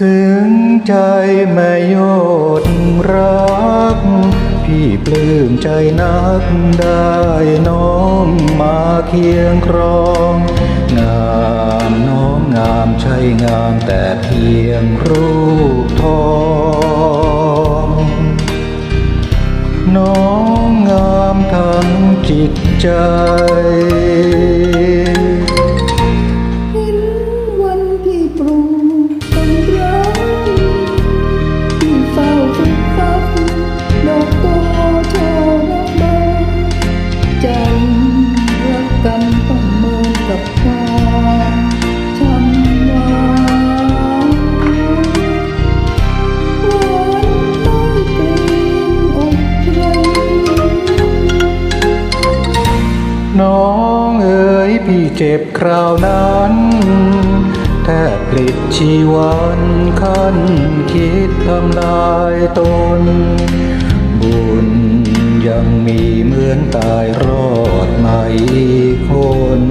ซึ้งใจแม่ยอดรัก พี่ปลื้มใจนักได้น้องมาเคียงครอง งามน้องงามใช่งามแต่เพียงรูปทองน้องงามทั้งจิตใจ เจ็บคราวนั้น แทบปลิดชีวันคันคิดทำลายตน บุญยังมีเหมือนตายรอดมาอีกคน